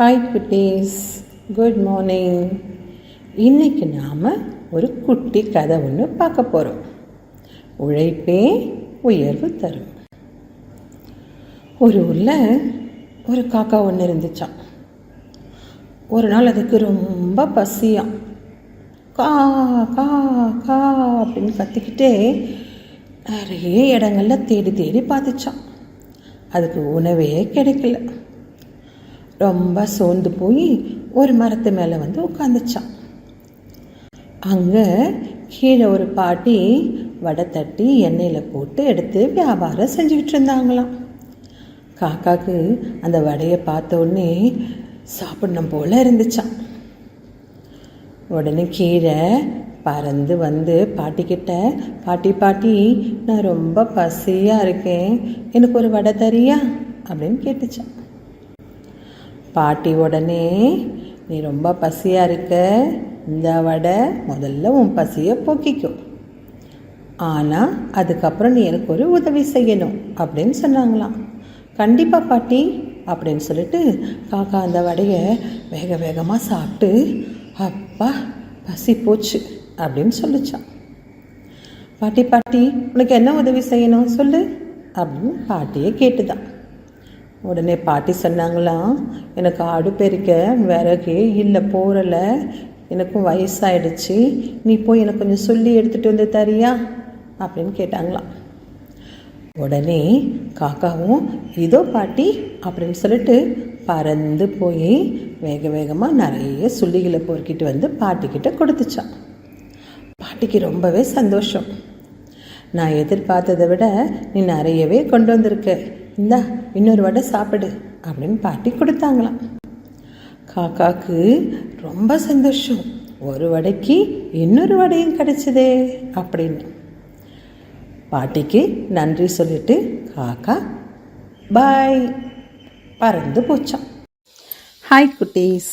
Hi குட்டீஸ் good morning இன்னைக்கு நாம் ஒரு குட்டி கதை ஒன்று பார்க்க போகிறோம் உழைப்பே உயர்வு தரும். ஒரு ஊரில் ஒரு காக்கா ஒன்று இருந்துச்சான் ஒரு நாள் அதுக்கு ரொம்ப பசியாம். கா கா கா அப்படின்னு கத்திக்கிட்டே நிறைய இடங்கள்ல தேடி தேடி பார்த்துச்சான் அதுக்கு உணவே கிடைக்கல. ரொம்ப சோர்ந்து போய் ஒரு மரத்து மேலே வந்து உட்காந்துச்சான் அங்கே கீழே ஒரு பாட்டி வடை தட்டி எண்ணெயில் போட்டு எடுத்து வியாபாரம் செஞ்சுக்கிட்டு இருந்தாங்களாம். காக்காக்கு அந்த வடையை பார்த்த உடனே சாப்பிடணும் போல் இருந்துச்சான் உடனே கீழே பறந்து வந்து பாட்டிக்கிட்ட பாட்டி பாட்டி நான் ரொம்ப பசியாக இருக்கேன். எனக்கு ஒரு வடை தரியா? அப்படின்னு கேட்டுச்சான் பாட்டி உடனே நீ ரொம்ப பசியாக இருக்க. இந்த வடை முதல்ல உன் பசியை போக்கிக்கும் ஆனால் அதுக்கப்புறம் நீ எனக்கு ஒரு உதவி செய்யணும் அப்படின்னு சொன்னாங்களாம். கண்டிப்பாக பாட்டி அப்படின்னு சொல்லிட்டு காக்கா அந்த வடையை வேக வேகமாக சாப்பிட்டு அப்பா பசி போச்சு அப்படின்னு சொல்லிச்சான். பாட்டி பாட்டி உனக்கு என்ன உதவி செய்யணும் சொல்லு அப்படின்னு பாட்டியை கேட்டுதான். உடனே பாட்டி சொன்னாங்களாம் எனக்கு ஆடு பெருக்க விறகு இல்லை போறல. எனக்கும் வயசாயிடுச்சு. நீ போய் எனக்கு கொஞ்சம் சொல்லி எடுத்துகிட்டு வந்து தரியா? அப்படின்னு கேட்டாங்களாம். உடனே காக்காவும் இதோ பாட்டி அப்படின்னு சொல்லிட்டு பறந்து போய் வேக வேகமாக நிறைய சுள்ளிகளை பொறுக்கிட்டு வந்து பாட்டிக்கிட்ட கொடுத்துச்சான் பாட்டிக்கு ரொம்பவே சந்தோஷம். நான் எதிர்பார்த்ததை விட நீ நிறையவே கொண்டு வந்திருக்க. இந்தா இன்னொரு வடை சாப்பிடு அப்படின்னு பாட்டி கொடுத்தாங்களாம். காக்காக்கு ரொம்ப சந்தோஷம். ஒரு வடைக்கு இன்னொரு வடையும் கிடைச்சதே அப்படின்னு. பாட்டிக்கு நன்றி சொல்லிட்டு காக்கா பாய் பறந்து போச்சான் ஹாய் குட்டீஸ்.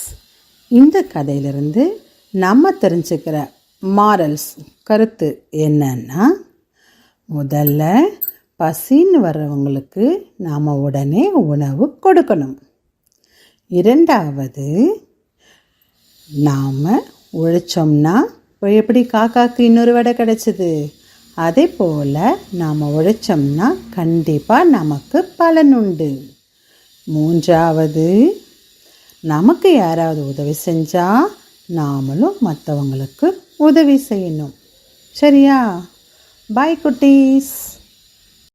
இந்த கதையிலிருந்து நம்ம தெரிஞ்சுக்கிற மாரல்ஸ் கருத்து என்னன்னா முதல்ல பசின்னு வர்றவங்களுக்கு நாம் உடனே உணவு கொடுக்கணும். இரண்டாவது நாம் உழைச்சோம்னா இப்போ எப்படி காக்காக்கு இன்னொரு வடை கிடைச்சிது? அதே போல் நாம் உழைச்சோம்னா கண்டிப்பாக நமக்கு பலன் உண்டு. மூன்றாவது நமக்கு யாராவது உதவி செஞ்சால் நாமளும் மற்றவங்களுக்கு உதவி செய்யணும். சரியா? பாய் குட்டீஸ்.